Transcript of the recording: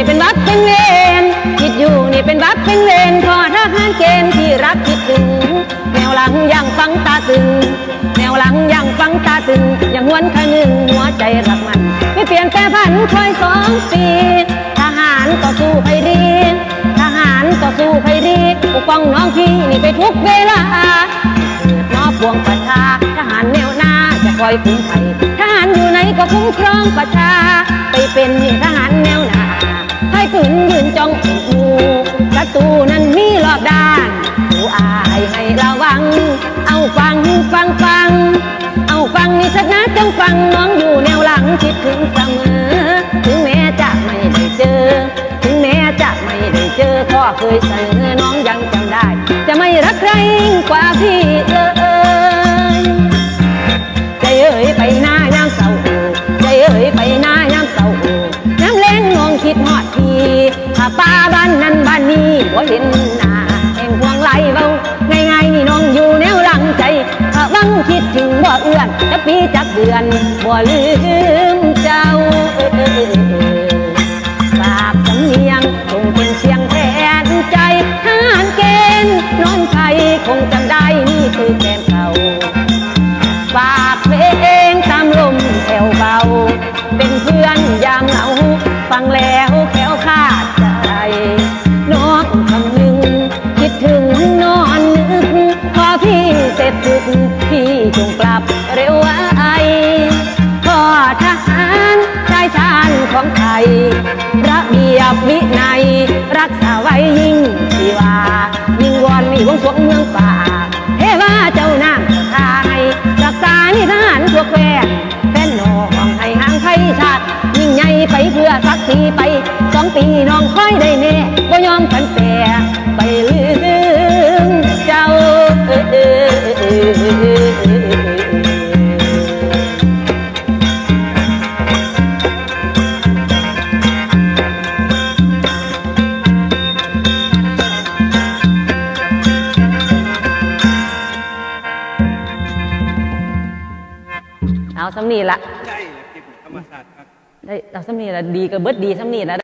นี่เป็นบักเป็นเวรคิดอยู่นี่เป็นบักเป็นเวรขอทหารเกณฑ์ที่รักคิดถึงแนวหลังยังฟังตาตึงแนวหลังยังฟังตาตึงยังหวนขนึงหัวใจรักมันไม่เปลี่ยนแปรผันคอยสองปีทหารต่อสู้ให้ดีทหารต่อสู้ให้ดีปกป้องน้องพี่นี่ไปทุกเวลาเกิดนอพวงประชาทหารแนวหน้าจะคอยคุ้มภัยทหารอยู่ไหนก็คุ้มครองประชาไปเป็นทหารแนว หน้าให้ขืนยืนจ้องถูกมูศัตรูนั้นมีรอบด้านผู้อายให้ระวัง เอาฟังฟังฟัง เอาฟังนี่ชัดนะจงฟังน้องอยู่แนวหลังคิดถึงเสมอ ถึงแม้จะไม่ได้เจอ ถึงแม้จะไม่ได้เจอก็เคยเสนอน้องยังจำได้ จะไม่รักใครกว่าพี่เลยใจเอ๋ยไป คิดฮอดทีถ้าป้าบ้านนั้นบ้านนี้บ่เห็นหน้าแห่งพวงไหลเบาง่ายๆนี่น้องอยู่แนวหลังใจถ้าบังคิดถึงบ่เอื้อนจะปีจักเดือนบ่ลืมเจ้าฝากสำเนียงคงเป็นเสียงแทนใจทหารเกณฑ์น้องไทยคงจำได้นี่คือแฟน ฟังแล้วแค้วคาดใจน้องคำหนึ่งคิดถึงนอนนึก พอพี่เสร็จถึกพี่จงกลับเร็วไว้พ่อทหารชายชาญของไทยระเบียบวินัย รักษาไว้ยิ่งสีวา ยิ่งวอนมีวงสวงเมืองป่าเทวาเจ้านางทายรักษานิทหารทั่วแควนแฟนน้องให้ห่างไทยชาติ ใหญ่ไปเพื่อสักสีไปสองปีน้องค่อยได้แน่บ่ยอมกันแต่ไปลืมเจ้าเอาสำนีละใช่คลิปธรรมศาสตร์ ได้เอาสำนี่ละดีก็เบิดดีสำนี่ละ